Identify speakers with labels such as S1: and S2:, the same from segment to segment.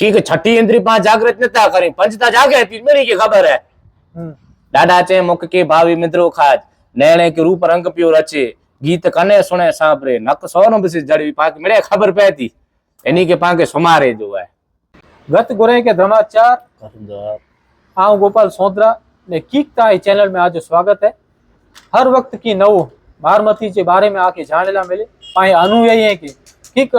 S1: की કે છઠ્ઠી ઇન્દ્રી પાંચ જાગૃત નતા કરી પંચતા જાગે હતી મેરી की ખબર है
S2: હમ.
S1: દાદા ચે મુખ કે ભાવી મિત્રો ખાજ નૈણે કે રૂપ રંગ પ્યો રચે ગીત કને સુણે સાંભળે નક સોનો બસી જડવી પાંક મળે ખબર પહેતી એની કે પાંકે સુમારે જો હે
S2: ગત गुरे के धर्माचार आऊं गोपाल सोदरा ने कीकता है चैनल में आज स्वागत है हर वक्त की नव बारमती के बारे में आके जानेला मिले पाए अनुयायी है कि कीक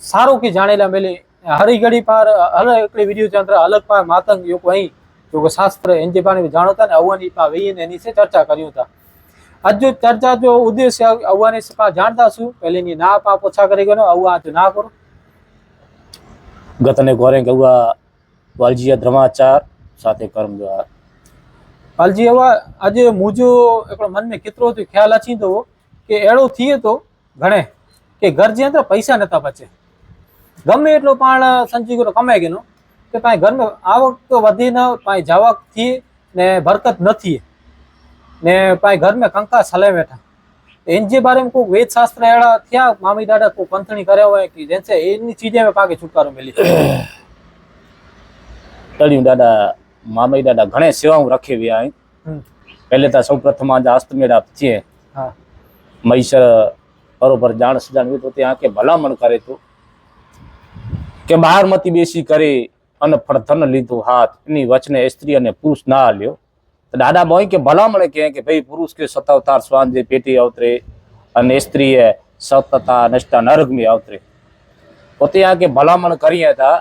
S2: सारो की जानेला मिले હરી ઘડી પાર હલે એકડી વીડિયો ચંદ્ર અલગ પાર માતંગ યોગ અહીં યોગ શાસ્ત્ર એનજી પાણી જાણો હતા ને અવવાની પા વહીને એની છે ચર્ચા કર્યું હતા. આજ ચર્ચા જો ઉદ્દેશ્ય અવવાની પા જાણતા શું? પહેલીની ના પા પોછા કરી ગયો અવવા આજ ના કરો.
S1: ગતને ગોરે ગવા વાલજીયા ધ્રમાચાર સાથે કર્મ દ્વાર.
S2: વાલજી એવા આજે મુજો એકડો મનને કેટલો હતો ખ્યાલ અચી દો કે એડો થયે તો ઘણે કે ઘર જે અંદર પૈસા નતા બચે ગમે એટલું પણ સંચિકુરો કમાઈ ગયો કે કાંઈ ઘરમાં આવક તો વધી ન કાંઈ જાવકથી ને બરકત નથી. ને કાંઈ ઘરમાં કંકા છલે બેઠા. એનજે બારે કોઈ વેદશાસ્ત્ર એડા થયા મામી દાદા કોઈ પંથણી કર્યા હોય કે જેમ છે એની ચીજે મેં પાકે છુટકારો મેલી
S1: તળિયું દાદા મામી દાદા ઘણે સેવાઓ રાખી વ્યા પહેલે તો સૌ પ્રથમ આજે અસ્તમેળાપ
S2: છે.
S1: મહીસર બરોબર જાણ સજાણ તો ત્યાં કે ભલામણ કરે તું. કે બહારમાંથી બેસી કરી અને ફળથન લીધું હાથ. એની વચને સ્ત્રી અને પુરુષ ના લ્યો દાદા મોય કે ભલામણે કહે કે ભાઈ પુરુષ કે સતાવતાર સ્વાન જે પેટી અવતરે અને સ્ત્રીએ સતતા નિષ્ઠા નર્ગમી અવતરે પોતે આ કે ભલામણ કરી હતા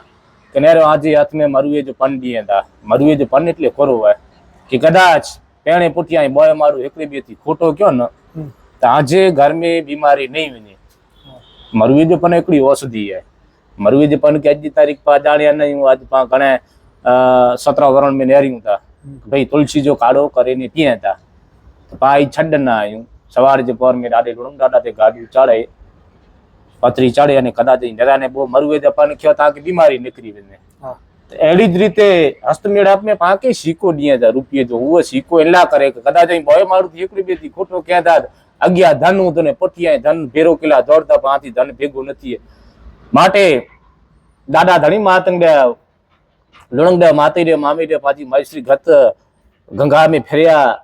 S1: કે નેરો આજે હાથમે મરુએ જો પન દીએ હતા. મરુએ જો પન એટલે ખોરો હોય. કે કદાચ પેણે પુટિયા બોય મારું એકલી બેથી ખોટો કયો ને તો આજે ઘર મેં બીમારી નહીં વિને. મરુએ જો પણ એકડી ઓસધી હે. મરવી જ પણ કે આજની તારીખ પા જાણ્યા નહીં. હું આજ પા ઘણે સતર વરણ મેં નેર્યું હતા ભાઈ તુલસી જો કાઢો કરીને પીએ હતા પાઈ છડ ના આવ્યું સવારે જે પર મેં દાડે ડોડું દાડા તે ગાડું ચાડે. પથરી ચડે અને કદાચ નરાને બહુ મરવું તો પણ ખ્યો તા કે બીમારી નીકળી વેને એડી જ રીતે હસ્તમેળ આપને પાકે શીકો દીએ જા રૂપિયે જો હુવે શીકો એલા કરે કે કદાચ અહીં ભય મારું એકડી બેથી ખોટો કહેતા અગિયાર ધન હું તને પઠિયા ધન ભેરો કેલા દોડતા પાંથી ધન ભેગું નથી. માટે ડાડા ધણી માતંગ બે, લુણંગ બે, માતી રે મામી રે પાજી માયશ્રી ગત ગંગામી ફેર્યા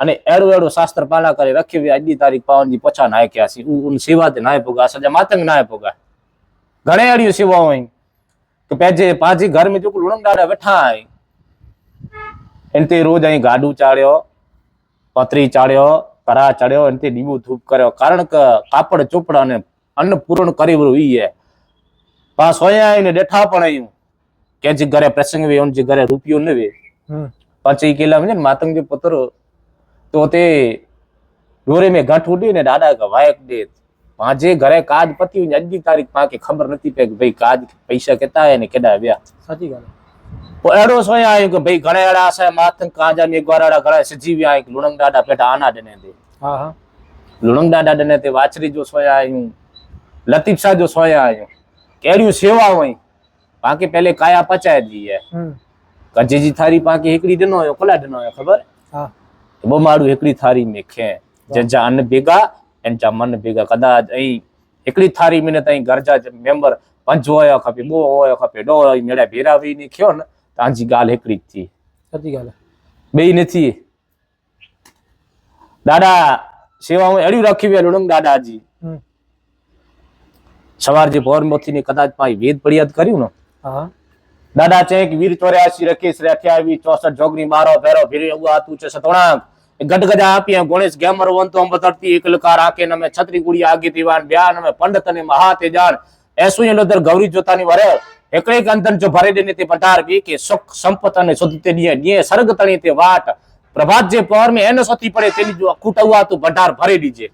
S1: અને એડું એડું શાસ્ત્ર પાલા કરી રખી આજની તારીખ પાવનજી પછા નાય ક્યાં છે ઉન સેવા તે નાય પોગા સજા માતંગ નાય પોગા ઘણે અડ્યું સેવા હોય કે પેજે પાજી ઘર મેં ચૂક લુણંગ ડાડા બેઠા એને તે રોજ અહીં ગાડું ચાળ્યો, પતરી ચાળ્યો, કરા ચડ્યો અને તે દીવું ધૂપ કર્યો. કારણ કે કાપડ, ચોપડા અને અન્નપૂરણ કરી ઈ હે પા સોયા આવીને બેઠા પણ આયું કે જે ઘરે પ્રસંગ વે જે ઘરે રૂપિયો ન વે.
S2: હમ.
S1: પછી કેલા ને માતંગ જે પુત્ર તો તે દોરે મેં ગાંઠ ઉડી ને દાદા કે વાયક દે. પાંજે ઘરે કાજ પતી હોય અજની તારીખ પાકે ખબર નથી પે કે ભાઈ કાજ પૈસા કેતા હે ને કેડા વ્યા.
S2: સાચી ਗੱਲ
S1: તો એડો સોયા આવ્યું કે ભાઈ ઘણે એડા છે માથંગ કાજા ને ગોરાડા ઘણા સજી વ્યા આય લુણંગ દાડા પેટા આના ડને દે.
S2: હા હા.
S1: લુણંગ દાડા ડને તે વાછરી જો સોયા આવ્યું લતીફ શાહ જો સોયા આવ્યું કેડિયું સેવા હોય. પાકે પહેલે કાયા પચાય દી હે.
S2: थारी
S1: કજેજી થારી પાકે એકડી ડનો હોય કોલા ડનો હોય ખબર?
S2: હા.
S1: બહુ મારું એકડી થારી મેં ખે. જંજા અન્ન ભેગા એનજા મન ભેગા કદાચ અહીં એકડી થારી મિને તઈ ગરજા મેમ્બર પંચ હોય ખપે બો હોય ખપે ડો હોય મેળા ભેરાવી ની ખ્યો ને તાંજી ગાલ એકડી જ થી.
S2: સાચી ਗੱਲ
S1: બે નથી. દાદા સેવા હું એડી રાખી વેલું દાદાજી. સવાર જે ભોર મોથી ની કદાચમાં વેદ ફરિયાદ કર્યું ને?
S2: દાદા
S1: દાદા એક વીર ચોર્યાસી રકેશ રે અઠ્યાવી ચોસઠ જોગની મારો ભેરો ભીરી એવું આતું છે સતોણાંક ગટગજા આપી ગણેશ ગેમર વંતો અંબતરતી એકલકાર આકે નમે છત્રી ગુડી આગી દીવાન બ્યાન અમે પંડત અને મહા તેજાન એસુ એ લોદર ગૌરી જોતાની વરે એકડે કંતન જો ભરે દેને તે પટાર બી કે સુખ સંપત અને શુદ્ધ તે નિય દિયે સરગ તણી તે વાટ. પ્રભાત જે પહોર મે એનો સતી પડે તેની જો ખૂટવા તું ભંડાર ભરી દીજે.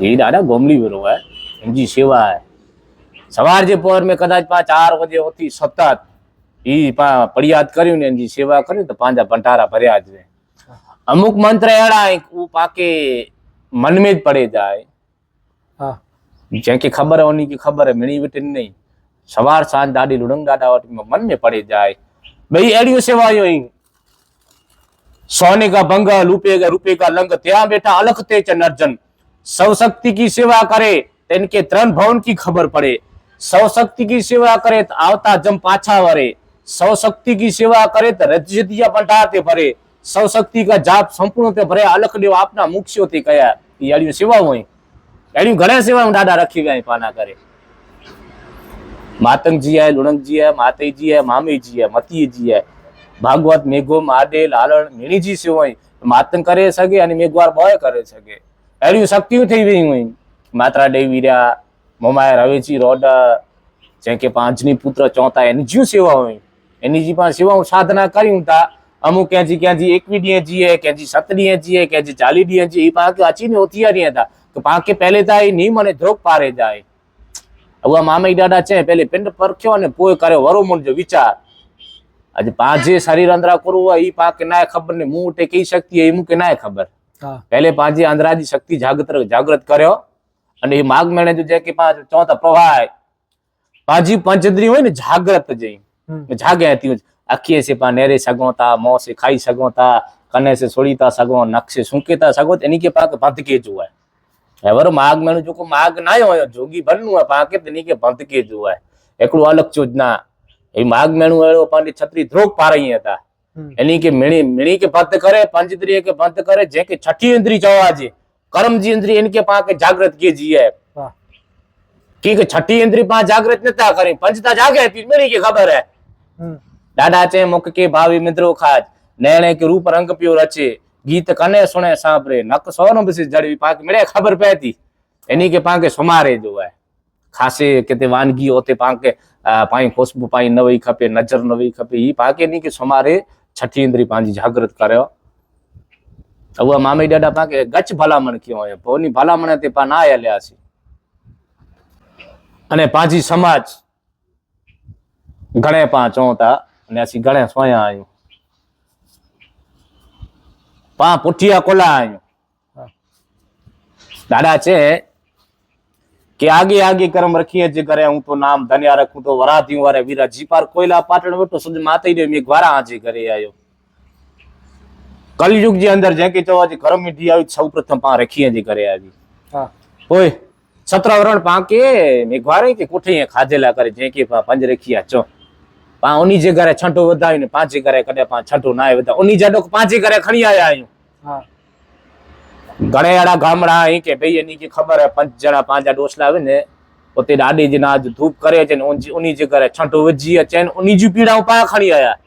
S1: એ દાદા ગોમલી વેરો હે. એમજી સેવા હે સવાર જે પહોર में કદાચ પાંચ ચાર વાગે હોતી સતત ઈ પા ફરિયાદ કર્યું ને એની સેવા કર્યું તો પાંજા ભંડારા ભર્યા જ રે અમુક મંત્ર એડા હે કે ऊ પાકે મન में જ પડે જાય
S2: હા
S1: જેं કે ખબર હોની की खबर है मिणी विटिन नहीं सवार सांझ ॾाढी लुणंग ॾाढा वटि मन में पड़े जाए भई अहिड़ियूं सेवायूं आहिनि सोने का भंग रूपे का रूपे का लंग ત્યાં બેઠા અલખ તે ચ નર્જન સૌ શક્તિ की सेवा करे तो इनके ત્રણ भवन की खबर पड़े સૌ શક્તિ કી સેવા કરે તો આવતા જમ પાછા વરે સૌ શક્તિ કી સેવા કરે તો રજતિયા પંટાતે ભરે સૌ શક્તિ કા જાપ સંપૂર્ણ તે ભરે અલખ દેવ આપના મુખ્યો તે કયા એ આડિયું સેવા હોય આડિયું ઘણા સેવા હું દાદા રખી ગયા પાના કરે માતંગજી હે લુણંગજી હે માતૈજી હે મામીજી હે મતીજી હે ભાગવત મેઘો માડે લાલણ મીણીજી સેવાય માતંગ કરે સગે અને મેઘવાર બોય કરે સગે એની શક્તિઓ થઈ ગઈ હોય માત્રા ડેવીરા મમાય રવેજી રોડ જેમ કે પાંચની પુત્ર ચોથા એની જ્યુ સેવા હોય એની જી પણ સેવા હું સાધના કરી તા અમુક ક્યાંથી ક્યાંથી એકવી ડીએ જીએ ક્યાંથી સત ડીએ જીએ ક્યાંથી ચાલી ડીએ જીએ એ પાકે અચીને ઓથિયારી હતા કે પાંખે પહેલે તા એ નીમ અને ધ્રોક પારે જાય. હવે મામા દાદા છે પેલે પિંડ પરખ્યો અને પોય કર્યો વરો મૂળજો વિચાર. આજે પાંચે શરીર અંદરા કરવું હોય એ પાકે ના ખબર ને મું ઉઠે કઈ શક્તિ એ મુકે ના ખબર. પહેલે પાંચે અંદરાજી શક્તિ જાગૃત જાગૃત કર્યો અને એ માગ મેળે જો જે કે પાંચ ચોથ અપવાય પાજી પંચદ્રી હોય ને જાગ્રત જઈ. જાગે હતી આખીએ છે પા નેરે સગો તા મોં સે ખાઈ સગો તા કને સે સોળીતા સગો નખ સે સૂંકેતા સગો એની કે પાક ભંતકે જોવાય. એવર માગ મેણું જો માગ ના હોય જોગી બનનું પાકે તેની કે ભંતકે જોવાય. એકડું અલગ ચોજના. એ માગ મેણું એળો પાંડી છત્રી ધ્રોક પારઈ હતા. એની કે મેણી મેણી કે ભંત કરે પંચદ્રી કે ભંત કરે જે કે છઠ્ઠી ઇન્દ્રી જવા જે. ઇન્દ્રી એનકે પાકે જાગૃત કે જીએ
S2: વાહ
S1: की કે છઠ્ઠી ઇન્દ્રી પા જાગૃત નતા કરી પંચતા જાગે હતી મીણી કે ખબર હે
S2: હમ.
S1: દાદા છે મુખ કે ભાવી મિત્રો ખાજ નૈણે કે રૂપ રંગ પ્યો રચે ગીત કને સુણે સાંભળે નક સોનો બસી જડવી પાક મળે ખબર પહેતી એની કે પાંકે સુમારે જોવાય ખાસે કે તે વાનગી હોતે પાંકે અ, પાઈ ખુશ્બુ પાઈ નવી ખપે નજર નવી ખપે ઈ પાકે ની કે સુમારે છઠ્ઠી ઇન્દ્રી પાંજી જાગૃત કર્યો હવે મામી દાદા પાકે ગચ ભલામણ કયો હોય. પોની ભલામણ તે પા ના આલ્યા છે. અને પાંજી સમાજ ઘણે પાંચ હોતા અને આસી ઘણે સોયા આયું. પા પુઠિયા કોલા
S2: હા.
S1: દાદા છે કે આગે આગે કરમ રખીએ જે કરે, હું તો નામ ધન્યા રાખું તો વરાધ્યું વારે વીરા જીપાર કોયલા પાટણ બેઠો સુધી માતાઈ દે મેં વારા આજે કરે આયો. કલયુગ જે અંદર જે કે ચવાજી કરમ મીઠી આવી સૌ પ્રથમ પા રખીએ જે કરે આવી
S2: હા.
S1: ઓય સત્રવરણ પાંકે મેઘવારે કે કોઠીએ ખાધેલા કરે જે કે પા પંજ રખિયા ચો. પા ઓની જે ઘરે છંટો વધાવીને પાંચે ઘરે કડે પા છંટો નાય વધા ઓની જાડો પાંચે ઘરે ખણી આયા. આયું
S2: હા.
S1: ગણેયાડા ગામડા અહીં કે ભાઈ એની કે ખબર હે પાંચ જણા પાંચા ડોસલા આવે ને પોતે દાદી જે આજ ધૂપ કરે છે ને ઓની જે ઘરે છંટો વજી છે ને ઓની જ પીડા પા ખણી આયા.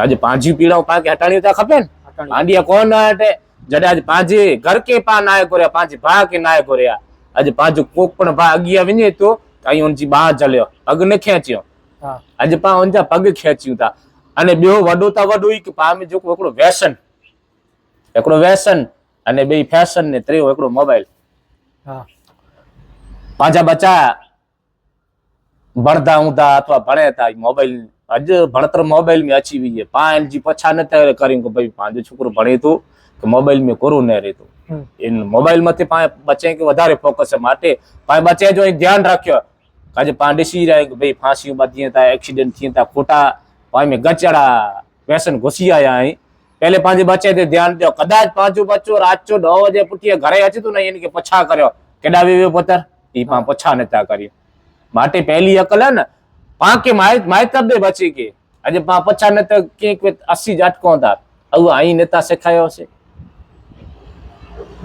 S1: તો આજે પાંજી પીડાઓ પા કે હટાણી તો ખપે ને. પાંડિયા કોણ હટે જડે આજે પાંજી ઘર કે પા નાય કર્યા પાંજી ભા કે નાય કર્યા આજે પાંજુ કોક પણ ભા અગિયા વિને તો અહીં ઓનજી બા જલ્યો પગ ને ખેંચ્યો.
S2: હા.
S1: આજે પા ઓંજા પગ ખેંચ્યું તા. અને બેઓ વડોતા વડો કે પામે જો એકડો વ્યસન એકડો વ્યસન અને બે ફેશન ને ત્રીઓ એકડો મોબાઈલ પાંજા બચા ભણતા ઊંધા અથવા ભણે હતા મોબાઈલ અજ ભણતર મોબાઈલ મેં અચીવી છે. પાંચ જી પછા ને ત્યારે કર્યું કે ભાઈ પાંજો છોકરો ભણે તો કે મોબાઈલ મેં કરું ને રહેતું એ મોબાઈલમાંથી પાંચ બચે કે વધારે ફોકસ માટે પાંચ બચે જો ધ્યાન રાખ્યો આજે પાંડેસી રહ્યા કે ભાઈ ફાંસી બાંધી હતા એક્સિડન્ટ થયા હતા ખોટા પાંચ મેં ગચડા વ્યસન ઘૂસી આવ્યા અહીં. પહેલે પાંચે બચે તે ધ્યાન દો. કદાચ પાંચું પાછું રાચો નવ વાગે પૂટીએ ઘરે હતું ને એને કે પછા કર્યો. કેડાવી પથર એ પાંચ પછા નતા કર્યો. માટે પહેલી અકલ હે ને પાંકે માય માયતર દે બચી કે આજે પા ને તો ક્યાંક અસી જાટકો હતા. આવું અહીં નેતા શેખાયો છે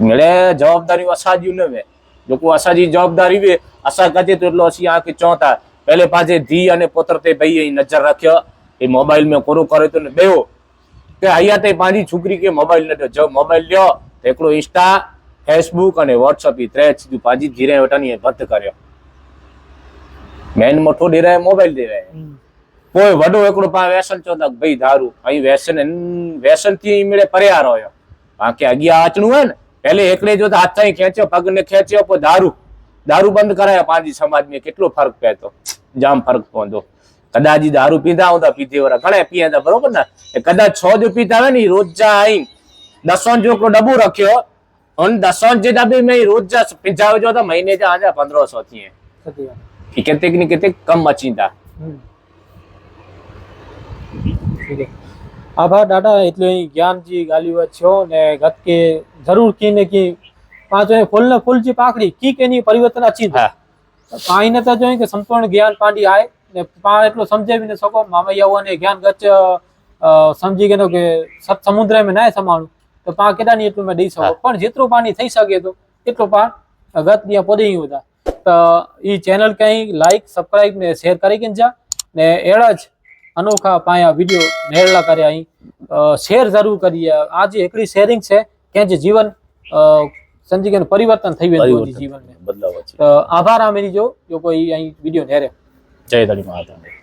S1: એટલે જવાબદારી અસાજી ને વે. લોકો અસાજી જવાબદારી વે. અસા કજે તો એટલો અસી આંખ ચોતા. પહેલે પાછે ધી અને પોતર તે ભાઈ અહીં નજર રાખ્યો. એ મોબાઈલ में કોરો કર્યો તો ને બેવો કે અહીંયા તે પાંજી છોકરી કે મોબાઈલ ને જો મોબાઈલ લ્યો, તો એકલો ઇન્સ્ટા ફેસબુક અને વોટ્સઅપ એ ત્રે સીધું પાંજી ધીરે વટાની બંધ કર્યો. મેન મોટો ડેરાય મોબાઈલ ડેરાય. કોઈ વડો એકડો પા વ્યસન ચોદા ભાઈ દારૂ અહીં વ્યસન વ્યસનથી મેળે પર્યા હોય. બાકી અગિયા આચણું હોય ને પહેલે એકડે જો હાથ થઈ ખેંચ્યો પગ ને ખેંચ્યો પછી દારૂ. દારૂ બંધ કરાયો પાંજી સમાજમાં કેટલો ફરક પહેતો? જામ ફરક પહોંચો કદાચ દારૂ પીધા હોતા પીધી વરા ઘણા પીયા હતા બરોબર ને? એ કદાચ છ જો પીતા હોય ને રોજ જા આઈ. દસો જો એકલો ડબ્બો રખ્યો અને દસોન જે ડબ્બી મેં રોજ જા પીંજાવે જો તો મહિને જા આજે પંદરસો થી. એ કેતેકની કેતેક કમ
S2: છે. આભાર દાદા એટલે જ્ઞાનજી ગાલીવા છો ને ગતકે જરૂર કી ને કી પાંચ ફૂલ ને ફૂલ જી પાકડી કી કે ની પરિવર્તન અચી
S1: હા.
S2: પાણી ને તો જોઈએ કે સંપૂર્ણ જ્ઞાન પાંડી આય ને પા એટલું સમજાવી ન શકો મામૈયાઓને જ્ઞાન ગચ સમજી ગયો કે સત સમુદ્રમાં ના સમાણું. તો પા કેડા ની એટલું મેં દઈ શકો. પણ જેટલું પાણી થઈ શકે તો એટલું પા ગત ત્યાં પડી હતા ઈ ચેનલ કઈ લાઈક સબસ્ક્રાઈબ ને શેર કરી જા? ને એડા જ અનોખા પાયા વીડિયો નેળલા કર્યા અહીં. શેર જરૂર કરીએ. આ જે એકડી શેરિંગ છે. કે જે જીવન ગયું પરિવર્તન થઈ ગયું જીવન
S1: બદલાવ
S2: આભાર આ મેરી જો કોઈ અહીં વીડિયો નેરે
S1: જય દળી માતા